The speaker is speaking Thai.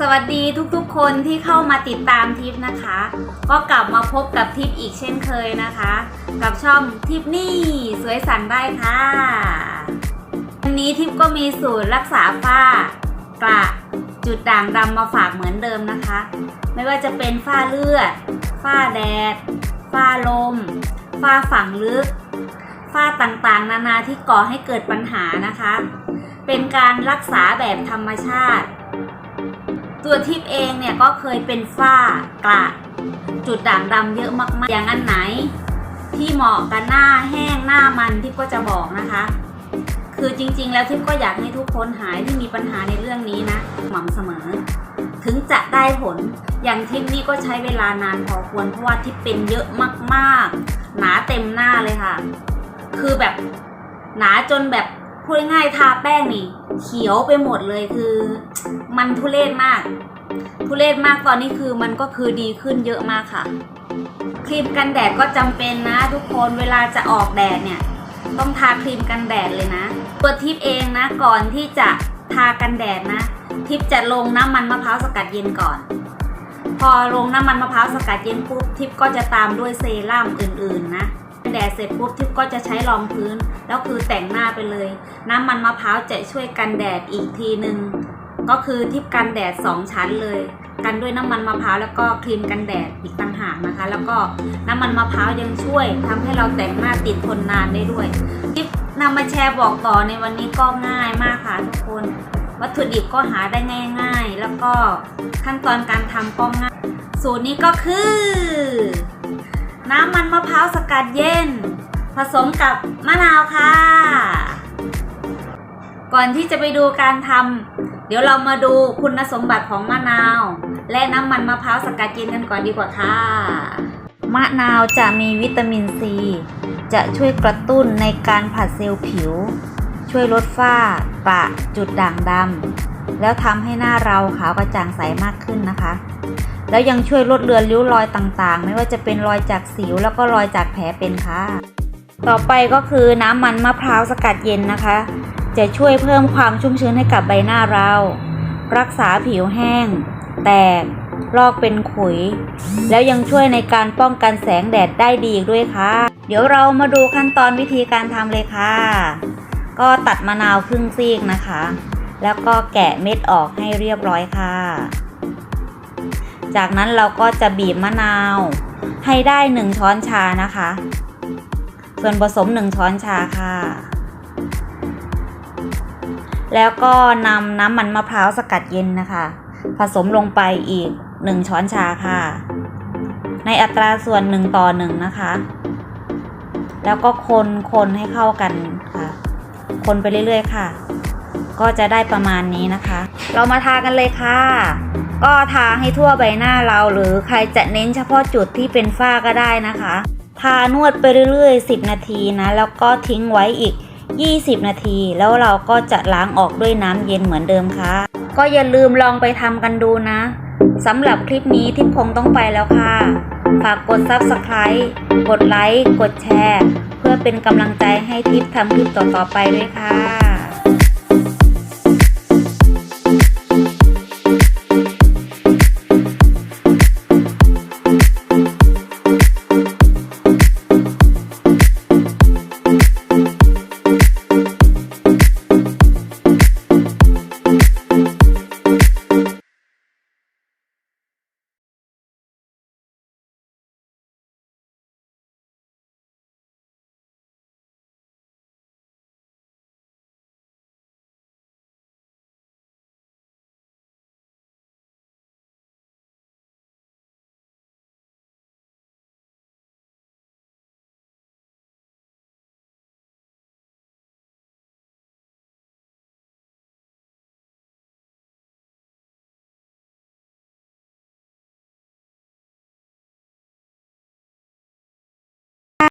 สวัสดีทุกๆ คนที่เข้ามาติดตามทิปนะคะ ก็กลับมาพบกับทิปอีกเช่นเคยนะคะ กับช่องทิปนี่สวยสันได้ค่ะวันนี้ทิปก็มีสูตรรักษาฝ้ากระจุดด่างดำมาฝากเหมือนเดิมนะคะ ไม่ว่าจะเป็นฝ้าเลือดฝ้าแดดฝ้าลมฝ้าฝังลึกฝ้าต่างๆ นานาที่ก่อให้เกิดปัญหานะคะ เป็นการรักษาแบบธรรมชาติ ตัวทิพย์เองเนี่ยก็เคยเป็นฝ้ากระจุดด่างดำเยอะมากๆ อย่างอันไหน ที่เหมาะกับหน้าแห้งหน้ามันทิพย์ก็จะบอกนะคะ คือจริงๆ แล้วทิพย์ก็อยากให้ทุกคนหายที่มีปัญหาในเรื่องนี้นะสม่ำเสมอ ถึงจะได้ผลอย่างทิพย์นี่ก็ใช้เวลานานพอควรเพราะว่าทิพย์เป็นเยอะมากๆ หนาเต็มหน้าเลยค่ะ คือแบบหนาจนแบบ พูดง่ายทาแป้งนี่ เขียวไปหมดเลยคือ มันทุเรศมาก ทุเรศมากตอนนี้คือมันก็คือดีขึ้นเยอะมากค่ะ ครีมกันแดดก็จำเป็นนะ ทุกคนเวลาจะออกแดดเนี่ย ต้องทาครีมกันแดดเลยนะ ตัวทิปเองนะก่อนที่จะทากันแดดนะ ทิปจะลงน้ำมันมะพร้าวสกัดเย็นก่อน พอลงน้ำมันมะพร้าวสกัดเย็นปุ๊บทิปก็จะตามด้วยเซรั่มอื่นๆนะ แดดเสร็จปุ๊บทิปก็จะใช้รองพื้น แล้วคือแต่งหน้าไปเลย น้ำมันมะพร้าวจะช่วยกันแดดอีกทีหนึ่งก็คือทิปกันแดด 2 ชั้นเลย กันด้วยน้ำมันมะพร้าวแล้วก็ครีมกันแดดอีกต่างหากนะคะ แล้วก็น้ำมันมะพร้าวยังช่วยทำให้เราแต่งหน้าติดทนนานได้ด้วยทิปนำมาแชร์บอกต่อในวันนี้ก็ง่ายมากค่ะทุกคน วัตถุดิบก็หาได้ง่าย ๆ แล้วก็ขั้นตอนการทำก็ง่าย สูตรนี้ก็คือ น้ำมันมะพร้าวสกัดเย็น ผสมกับมะนาวค่ะ ก่อนที่จะไปดูการทำเดี๋ยวเรามาดูคุณสมบัติของมะนาว และน้ำมันมะพร้าวสกัดเย็นกันก่อนดีกว่าค่ะ มะนาวจะมีวิตามินซี จะช่วยกระตุ้นในการผัดเซลล์ผิว ช่วยลดฝ้ากระจุดด่างดำ แล้วทำให้หน้าเราขาวกระจ่างใสมากขึ้นนะคะ แล้วยังช่วยลดเลือนริ้วรอยต่างๆ ไม่ว่าจะเป็นรอยจากสิวแล้วก็รอยจากแผลเป็นค่ะ ต่อไปก็คือน้ำมันมะพร้าวสกัดเย็นนะคะ จะช่วยเพิ่มความชุ่มชื้นให้กับใบหน้าเรา รักษาผิวแห้ง แตก ลอกเป็นขุย แล้วยังช่วยในการป้องกันแสงแดดได้ดีอีกด้วยค่ะ เดี๋ยวเรามาดูขั้นตอนวิธีการทำเลยค่ะ ก็ตัดมะนาวครึ่งซีกนะคะ แล้วก็แกะเม็ดออกให้เรียบร้อยค่ะ จากนั้นเราก็จะบีบมะนาวให้ได้ 1 ช้อนชานะคะ ส่วนผสม 1 ช้อนชาค่ะ แล้วก็นำน้ำมันมะพร้าวสกัดเย็นนะคะ ผสมลงไปอีก 1 ช้อนชาค่ะ ในอัตราส่วน 1 ต่อ 1 นะคะ แล้วก็คนคนให้เข้ากันค่ะ คนไปเรื่อยๆค่ะ ก็จะได้ประมาณนี้นะคะ เรามาทากันเลยค่ะ ก็ทาให้ทั่วใบหน้าเราหรือใครจะเน้นเฉพาะจุดที่เป็นฝ้าก็ได้นะคะ ทานวดไปเรื่อยๆ 10 นาทีนะแล้วก็ทิ้งไว้อีก 20 นาที แล้วเราก็จะล้างออกด้วยน้ำเย็นเหมือนเดิมค่ะ ก็อย่าลืมลองไปทำกันดูนะสำหรับคลิปนี้ทิพคงต้องไปแล้วค่ะ ฝากกด Subscribe กดไลค์ กดแชร์ เพื่อเป็นกำลังใจให้ทิพทำคลิปต่อๆไปด้วยค่ะ